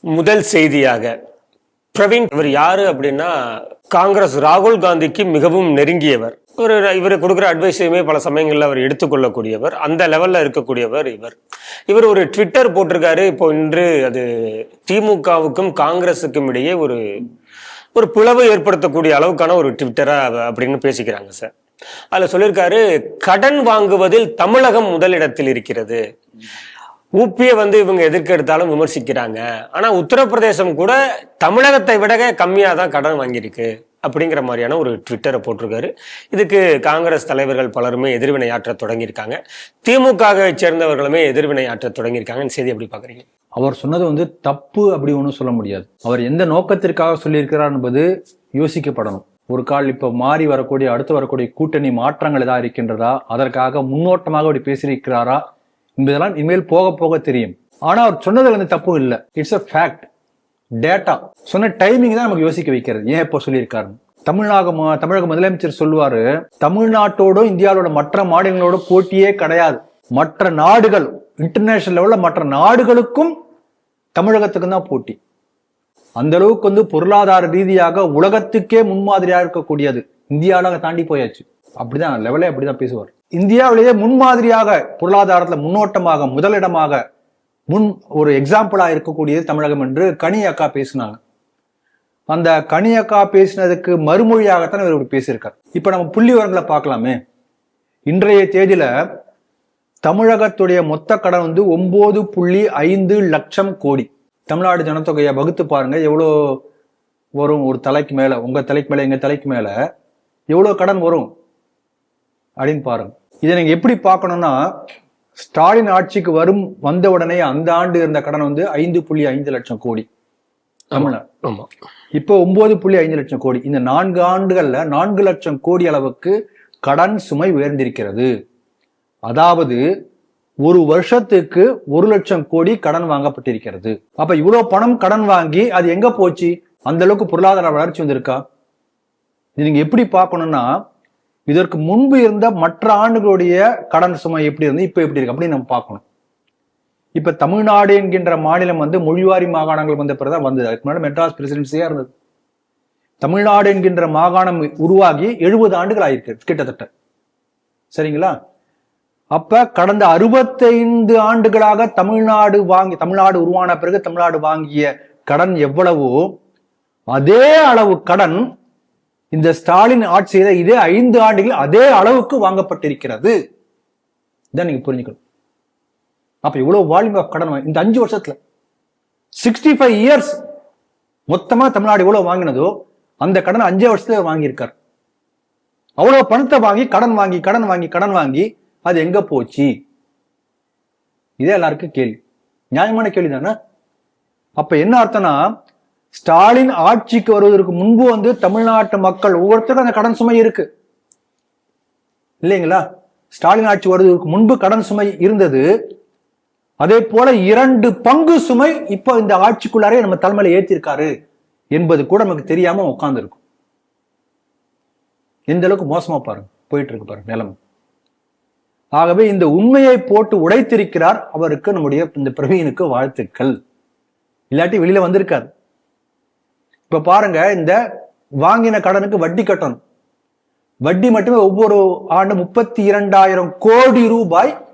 முதல் செய்தியாக. பிரவீன் இவர் யாரு அப்படின்னா காங்கிரஸ் ராகுல் காந்திக்கு மிகவும் நெருங்கியவர். இவர் இவர் கொடுக்குற அட்வைஸையுமே பல சமயங்களில் அவர் எடுத்துக்கொள்ளக்கூடியவர். அந்த லெவலில் இருக்கக்கூடியவர் இவர். இவர் ஒரு ட்விட்டர் போட்டிருக்காரு. இப்போ இன்று அது திமுகவுக்கும் காங்கிரஸுக்கும் இடையே ஒரு ஒரு பிளவு ஏற்படுத்தக்கூடிய அளவுக்கான ஒரு ட்விட்டரா அப்படின்னு பேசிக்கிறாங்க சார். அதுல சொல்லியிருக்காரு கடன் வாங்குவதில் தமிழகம் முதலிடத்தில் இருக்கிறது. ஊப்பியை வந்து இவங்க எதிர்க்க எடுத்தாலும் விமர்சிக்கிறாங்க. ஆனா உத்தரப்பிரதேசம் கூட தமிழகத்தை விட கம்மியாக தான் கடன் வாங்கியிருக்கு அப்படிங்கிற மாதிரியான ஒரு ட்விட்டரை போட்டிருக்காரு. இதுக்கு காங்கிரஸ் தலைவர்கள் பலருமே எதிர்வினையாற்ற தொடங்கியிருக்காங்க. திமுகவை சேர்ந்தவர்களுமே எதிர்வினையாற்ற தொடங்கியிருக்காங்கன்னு செய்தி எப்படி பாக்குறீங்க அவர் சொன்னது வந்து தப்பு அப்படி ஒன்றும் சொல்ல முடியாது. அவர் எந்த நோக்கத்திற்காக சொல்லியிருக்கிறார் என்பது யோசிக்கப்படணும். ஒரு கால் இப்போ மாறி வரக்கூடிய அடுத்து வரக்கூடிய கூட்டணி மாற்றங்கள் ஏதாவது இருக்கின்றதா? அதற்காக முன்னோட்டமாக அப்படி பேசியிருக்கிறாரா? என்பதெல்லாம் இனிமேல் போக போக தெரியும். ஆனா அவர் சொன்னதில் வந்து தப்பு இல்லை. இட்ஸ் அ ஃபேக்ட் டேட்டா சொன்ன டைமிங் தான் நமக்கு யோசிக்க வைக்கிறது. ஏன் இப்போ சொல்லியிருக்காரு தமிழ்நாக தமிழக முதலமைச்சர் சொல்லுவாரு தமிழ்நாட்டோடும் இந்தியாவோட மற்ற மாநிலங்களோட போட்டியே கிடையாது. மற்ற நாடுகள் இன்டர்நேஷனல் லெவலில் மற்ற நாடுகளுக்கும் தமிழகத்துக்கும் தான் போட்டி. அந்த அளவுக்கு வந்து பொருளாதார ரீதியாக உலகத்துக்கே முன்மாதிரியா இருக்கக்கூடியது. இந்தியாவில் தாண்டி போயாச்சு. அப்படிதான் லெவலே அப்படிதான் பேசுவார். இந்தியாவிலேயே முன்மாதிரியாக பொருளாதாரத்தில் முன்னோட்டமாக முதலிடமாக முன் ஒரு எக்ஸாம்பிளாக இருக்கக்கூடியது தமிழகம் என்று கனி அக்கா பேசினாங்க. அந்த கனி அக்கா பேசினதுக்கு மறுமொழியாகத்தான் இவர் இப்படி பேசியிருக்கார். இப்போ நம்ம புள்ளி விவரங்களை பார்க்கலாமே. இன்றைய தேதியில தமிழகத்துடைய மொத்த கடன் வந்து ஒன்பது புள்ளி ஐந்து லட்சம் கோடி. தமிழ்நாடு ஜனத்தொகையை வகுத்து பாருங்க. எவ்வளோ வரும்? ஒரு தலைக்கு மேலே. உங்கள் தலைக்கு மேலே எங்கள் தலைக்கு மேலே. எவ்வளோ கடன் வரும்? அப்படின்னு பாருங்க. இதை நீங்க எப்படி பார்க்கணும்னா ஸ்டாலின் ஆட்சிக்கு வரும் வந்த உடனே அந்த ஆண்டு இருந்த கடன் வந்து ஐந்து புள்ளி ஐந்து லட்சம் கோடி. ஆமா இப்போ ஒன்பது புள்ளி ஐந்து லட்சம் கோடி. இந்த நான்கு ஆண்டுகள்ல நான்கு லட்சம் கோடி அளவுக்கு கடன் சுமை உயர்ந்திருக்கிறது. அதாவது ஒரு வருஷத்துக்கு ஒரு லட்சம் கோடி கடன் வாங்கப்பட்டிருக்கிறது. அப்ப இவ்வளவு பணம் கடன் வாங்கி அது எங்க போச்சு? அந்த அளவுக்கு பொருளாதார வளர்ச்சி வந்திருக்கா? இது நீங்க எப்படி பார்க்கணும்னா இதற்கு முன்பு இருந்த மற்ற ஆண்டுகளுடைய கடன் சுமை எப்படி இருந்து இப்போ எப்படி இருக்கு அப்படின்னு நம்ம பார்க்கணும். இப்ப தமிழ்நாடு என்கின்ற மாநிலம் வந்து மொழிவாரி மாகாணங்கள் வந்த பிறகுதான் வந்தது. அதுக்கு முன்னாடி மெட்ராஸ் பிரசிடென்சியா இருந்தது. தமிழ்நாடு என்கின்ற மாகாணம் உருவாகி எழுபது ஆண்டுகள் ஆயிருக்கு கிட்டத்தட்ட. சரிங்களா? அப்ப கடந்த அறுபத்தைந்து ஆண்டுகளாக தமிழ்நாடு வாங்கி தமிழ்நாடு உருவான பிறகு தமிழ்நாடு வாங்கிய கடன் எவ்வளவோ அதே அளவு கடன் இந்த ஸ்டாலின் ஆட்சி செய்த இதே ஐந்து ஆண்டுகள் அதே அளவுக்கு வாங்கப்பட்டிருக்கிறது. இதான் நீங்க புரிஞ்சுக்கணும். அப்ப இவ்வளவு வால்யூம் ஆஃப் கடன் வாங்கி- இந்த அஞ்சு வருஷத்துல சிக்ஸ்டி ஃபைவ் இயர்ஸ் மொத்தமா தமிழ்நாடு எவ்வளவு வாங்கினதோ அந்த கடன் அஞ்சே வருஷத்துல வாங்கியிருக்காரு. அவ்வளவு பணத்தை வாங்கி கடன் வாங்கி கடன் வாங்கி கடன் வாங்கி அது எங்க போச்சு? இதே எல்லாருக்கும் கேள்வி. நியாயமான கேள்வி தானே அப்ப என்ன அர்த்தம்னா ஸ்டாலின் ஆட்சிக்கு வருவதற்கு முன்பு வந்து தமிழ்நாட்டு மக்கள் ஒவ்வொருத்தருக்கும் அந்த கடன் சுமை இருக்கு. இல்லைங்களா? ஸ்டாலின் ஆட்சி வருவதற்கு முன்பு கடன் சுமை இருந்தது. அதே போல இரண்டு பங்கு சுமை இப்போ இந்த ஆட்சிக்குள்ளாரே நம்ம தலைமையில ஏற்றிருக்காரு என்பது கூட நமக்கு தெரியாம உட்காந்துருக்கும் எந்த அளவுக்கு மோசமா பாருங்க. போயிட்டு இருக்கு பாருங்க நிலைமை. ஆகவே இந்த உண்மையை போட்டு உடைத்திருக்கிறார் அவருக்கு நம்முடைய இந்த பிரவீனுக்கு வாழ்த்துக்கள். இல்லாட்டி வெளியில வந்திருக்காரு. இப்ப பாருங்க இந்த வாங்கின கடனுக்கு வட்டி கட்டணும். வட்டி மட்டுமே ஒவ்வொரு ஆண்டு முப்பத்தி இரண்டாயிரம் கோடி ரூபாய்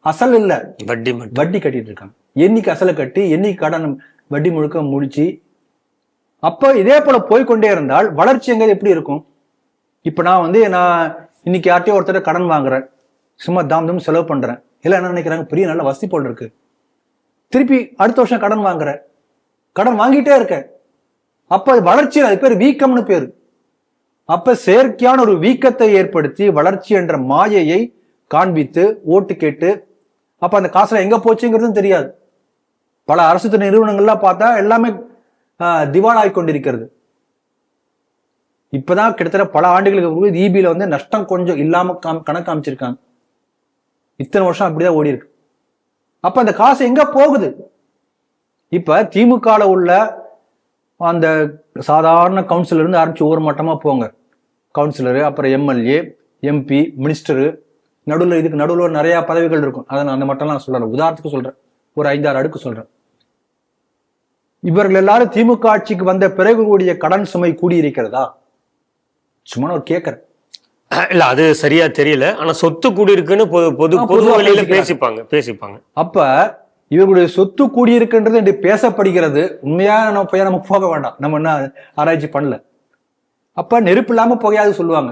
அசல் இல்ல. வட்டி வட்டி கட்டிட்டு இருக்காங்க. என்னைக்கு அசலை கட்டி என்னைக்கு கடன் வட்டி முழுக்க முடிச்சு அப்ப இதே போல போய்க்கொண்டே இருந்தால் வளர்ச்சி எங்க எப்படி இருக்கும்? இப்ப நான் வந்து நான் இன்னைக்கு யார்ட்டையோ ஒருத்தர் கடன் வாங்குறேன். சும்மா தாம் தாம் செலவு பண்றேன். எல்லாம் என்ன நினைக்கிறாங்க? பெரிய நல்ல வசதி போல் இருக்கு. திருப்பி அடுத்த வருஷம் கடன் வாங்குறேன். கடன் வாங்கிட்டே இருக்கேன். அப்ப அது வளர்ச்சி அது பேர் வீக்கம்னு பேரு. அப்ப செயற்கையான ஒரு வீக்கத்தை ஏற்படுத்தி வளர்ச்சி என்ற மாயையை காண்பித்து ஓட்டு கேட்டு அப்ப அந்த காசுல எங்க போச்சுங்கிறதும் தெரியாது. பல அரசு நிறுவனங்கள்லாம் பார்த்தா எல்லாமே திவாலாகி கொண்டிருக்கிறது. இப்பதான் கிட்டத்தட்ட பல ஆண்டுகளுக்கு இபில வந்து நஷ்டம் கொஞ்சம் இல்லாம காம் கணக்கு காமிச்சிருக்காங்க. இத்தனை வருஷம் அப்படிதான் ஓடி இருக்கு அப்ப அந்த காசு எங்க போகுது? இப்ப திமுக உள்ள அந்த சாதாரண கவுன்சிலர் இருந்து ஆரம்பிச்சு ஒவ்வொரு மட்டமா போங்க. கவுன்சிலரு அப்புறம் எம்எல்ஏ எம்பி மினிஸ்டரு நடுவில் இதுக்கு நடுவில் நிறைய பதவிகள் இருக்கும். அதை நான் அந்த மட்டம்லாம் சொல்றேன் உதாரணத்துக்கு சொல்றேன். ஒரு ஐந்தாறு அடுக்கு சொல்றேன். இவர்கள் எல்லாரும் திமுக ஆட்சிக்கு வந்த பிறகு கூடிய கடன் சுமை கூடியிருக்கிறதா? சும்மா நான் கேட்கறேன். இல்ல அது சரியா தெரியல. ஆனா சொத்து கூடியிருக்குன்னு பொது பொது பொது பொதுவா வழியில. பேசிப்பாங்க பேசிப்பாங்க. அப்ப இவர்களுடைய சொத்து கூடியிருக்கின்றது என்று பேசப்படுகிறது. உண்மையா நம்ம போய் நம்ம போக வேண்டாம். நம்ம என்ன ஆராய்ச்சி பண்ணல. அப்ப நெருப்பு இல்லாம புகையாது சொல்லுவாங்க.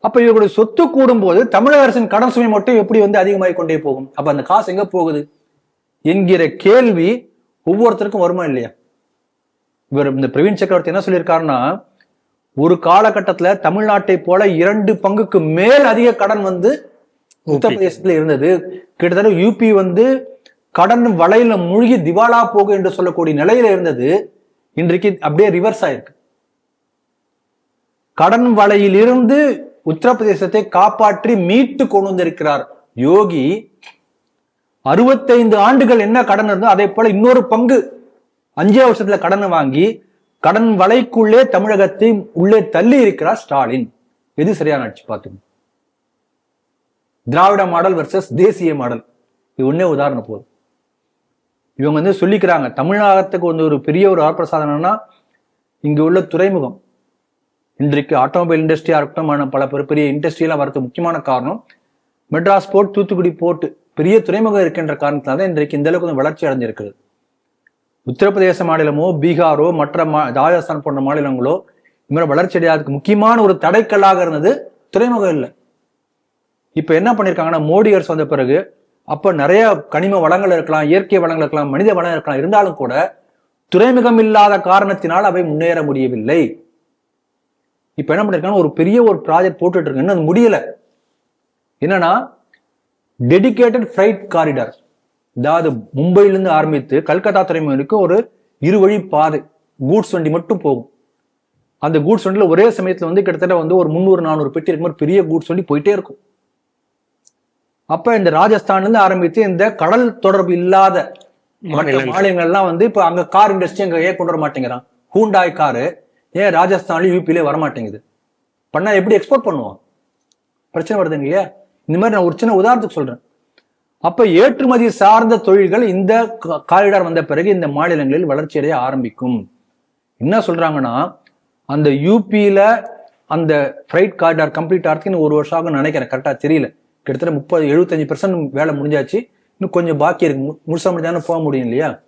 அப்ப இவர்களுடைய சொத்து கூடும்போது தமிழக அரசின் கடன் சுமை மட்டும் எப்படி வந்து அதிகமாகி கொண்டே போகும்? அப்ப அந்த காசு எங்க போகுது? என்கிற கேள்வி ஒவ்வொருத்தருக்கும் வருமா இல்லையா? இவர் இந்த பிரவீன் சக்கரவர்த்தி என்ன சொல்லியிருக்காருன்னா ஒரு காலகட்டத்துல தமிழ்நாட்டை போல இரண்டு பங்குக்கு மேல் அதிக கடன் வந்து உத்தரப்பிரதேசத்துல இருந்தது. கிட்டத்தட்ட யூபி வந்து கடன் வலையில மூழ்கி திவாலா போகும் என்று சொல்லக்கூடிய நிலையில இருந்தது இன்றைக்கு அப்படியே ரிவர்ஸ் ஆயிருக்கு. கடன் வலையிலிருந்து உத்தரப்பிரதேசத்தை காப்பாற்றி மீட்டு கொண்டு வந்திருக்கிறார் யோகி. அறுபத்தைந்து ஆண்டுகள் என்ன கடன் இருந்தோ அதே போல இன்னொரு பங்கு அஞ்சே வருஷத்துல கடன் வாங்கி கடன் வலைக்குள்ளே தமிழகத்தை உள்ளே தள்ளி இருக்கிறார் ஸ்டாலின். எது சரியான ஆட்சி பார்த்துங்க. திராவிட மாடல் வர்சஸ் தேசிய மாடல். இது ஒண்ணே உதாரணம் போதும். இவங்க வந்து சொல்லிக்கிறாங்க. தமிழகத்துக்கு வந்து ஒரு பெரிய ஒரு வரப்பிரசாதனம்னா இங்கே உள்ள துறைமுகம். இன்றைக்கு ஆட்டோமொபைல் இண்டஸ்ட்ரியாக இருக்கட்டும் பல பெரிய பெரிய இண்டஸ்ட்ரியெல்லாம் வரது முக்கியமான காரணம் மெட்ராஸ் போர்ட் தூத்துக்குடி போர்ட் பெரிய துறைமுகம் இருக்கின்ற காரணத்தால் தான் இன்றைக்கு இந்த அளவுக்கு வந்து வளர்ச்சி அடைஞ்சிருக்கிறது உத்தரப்பிரதேச மாநிலமோ பீகாரோ மற்ற மா ராஜஸ்தான் போன்ற மாநிலங்களோ இந்த மாதிரி வளர்ச்சி அடையாததுக்கு முக்கியமான ஒரு தடைக்கல்லாக இருந்தது துறைமுகம் இல்லை. இப்போ என்ன பண்ணியிருக்காங்கன்னா மோடி அரசு வந்த பிறகு அப்போ நிறைய கனிம வளங்கள் இருக்கலாம் இயற்கை வளங்கள் இருக்கலாம் மனித வளம் இருக்கலாம். இருந்தாலும் கூட துறைமுகம் இல்லாத காரணத்தினால் அவை முன்னேற முடியவில்லை. இப்போ என்ன பண்ணிருக்காங்க ஒரு பெரிய ஒரு ப்ராஜெக்ட் போட்டுட்டு இருக்கு இன்னும் அது முடியல. என்னன்னா டெடிகேட்டட் ஃப்ரைட் காரிடார் அதாவது மும்பையிலிருந்து ஆரம்பித்து கல்கத்தா துறைமுகனுக்கு ஒரு இரு வழி பாதை. கூட்ஸ் வண்டி மட்டும் போகும். அந்த கூட்ஸ் வண்டியில் ஒரே சமயத்தில் வந்து கிட்டத்தட்ட வந்து ஒரு முந்நூறு நானூறு பெட்டி இருக்கிற மாதிரி பெரிய கூட்ஸ் வண்டி போயிட்டே இருக்கும். அப்ப இந்த ராஜஸ்தான்ல இருந்து ஆரம்பித்து இந்த கடல் தொடர்பு இல்லாத. மாநிலங்கள்லாம் வந்து இப்ப அங்க கார் இண்டஸ்ட்ரி அங்க ஏன் கொண்டு வர மாட்டேங்கிறான். ஹூண்டாய் காரு ஏன் ராஜஸ்தான்லயும் யூபிலே வர மாட்டேங்குது. பண்ணா எப்படி எக்ஸ்போர்ட் பண்ணுவான் பிரச்சனை வருதுங்க இல்லையா? இந்த மாதிரி நான் ஒரு சின்ன உதாரணத்துக்கு சொல்றேன். அப்ப ஏற்றுமதி சார்ந்த தொழில்கள் இந்த காரிடார் வந்த பிறகு இந்த மாநிலங்களில் வளர்ச்சி அடைய ஆரம்பிக்கும். என்ன சொல்றாங்கன்னா அந்த யூபியில அந்த ஃப்ரைட் காரிடார் கம்ப்ளீட் ஆகிறதுக்கு இன்னும் ஒரு வருஷம் ஆகும் நினைக்கிறேன். கரெக்டா தெரியல. கிட்டத்தட்ட முப்பது எழுபத்தஞ்சு பெர்சன்ட் வேலை முடிஞ்சாச்சு. இன்னும் கொஞ்சம் பாக்கி இருக்கு. மு- முழுசா முடிஞ்சாலும் போக முடியும் இல்லையா?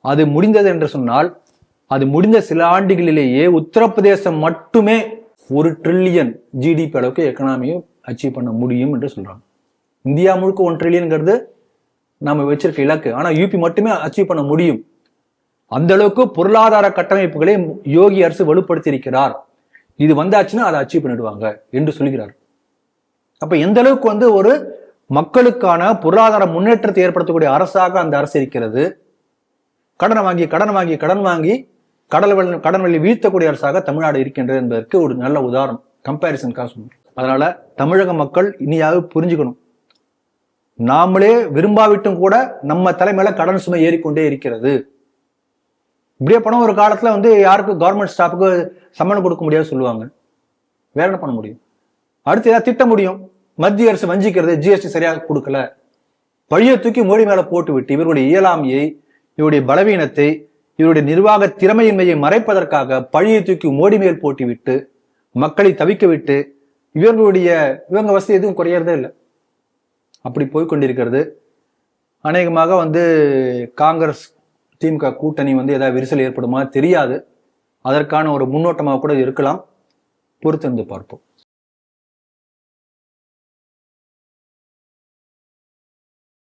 அது முடிந்தது என்று சொன்னால் அது முடிந்த சில ஆண்டுகளிலேயே உத்தரப்பிரதேசம் மட்டுமே ஒரு ட்ரில்லியன் ஜிடிபி அளவுக்கு எக்கனாமியை அச்சீவ் பண்ண முடியும் என்று சொல்றாங்க. இந்தியா முழுக்க ஒன் ட்ரில்லியன்ங்கிறது நம்ம வச்சிருக்க இலக்கு. ஆனா யூபி மட்டுமே அச்சீவ் பண்ண முடியும். அந்த அளவுக்கு பொருளாதார கட்டமைப்புகளை யோகி அரசு வலுப்படுத்தி இருக்கிறார் இது வந்தாச்சுன்னா அதை அச்சீவ் பண்ணிடுவாங்க என்று சொல்கிறார். அப்போ எந்த அளவுக்கு வந்து ஒரு மக்களுக்கான பொருளாதார முன்னேற்றத்தை ஏற்படுத்தக்கூடிய அரசாக அந்த அரசு இருக்கிறது? கடனை வாங்கி கடன் வாங்கி கடன் வாங்கி கடல் வெள்ள கடன் வெள்ளி வீழ்த்தக்கூடிய அரசாக தமிழ்நாடு இருக்கின்றது என்பதற்கு ஒரு நல்ல உதாரணம். கம்பேரிசன் காசு அதனால தமிழக மக்கள் இனியாவது புரிஞ்சுக்கணும். நாமளே விரும்பாவிட்டும் கூட நம்ம தலைமையில கடன் சுமை ஏறிக்கொண்டே இருக்கிறது. இப்படியே பணம் ஒரு காலத்துல வந்து யாருக்கும் கவர்மெண்ட் ஸ்டாஃபுக்கு சம்மன் கொடுக்க முடியாது சொல்லுவாங்க. வேற என்ன பண்ண முடியும்? அடுத்து ஏதாவது திட்ட முடியும்? மத்திய அரசு வஞ்சிக்கிறது ஜிஎஸ்டி சரியாக கொடுக்கல. பழியை தூக்கி மோடி மேல போட்டு விட்டு இவருடைய இயலாமையை இவருடைய பலவீனத்தை இவருடைய நிர்வாக திறமையின்மையை மறைப்பதற்காக பழியை தூக்கி மோடி மேல் போட்டு விட்டு மக்களை தவிக்க விட்டு இவர்களுடைய இவங்க வசதி எதுவும் குறையறதே இல்லை. அப்படி போய்கொண்டிருக்கிறது அநேகமாக வந்து காங்கிரஸ் திமுக கூட்டணி வந்து ஏதாவது விரிசல் ஏற்படுமா தெரியாது. அதற்கான ஒரு முன்னோட்டமாக கூட இருக்கலாம். பொறுத்திருந்து பார்ப்போம்.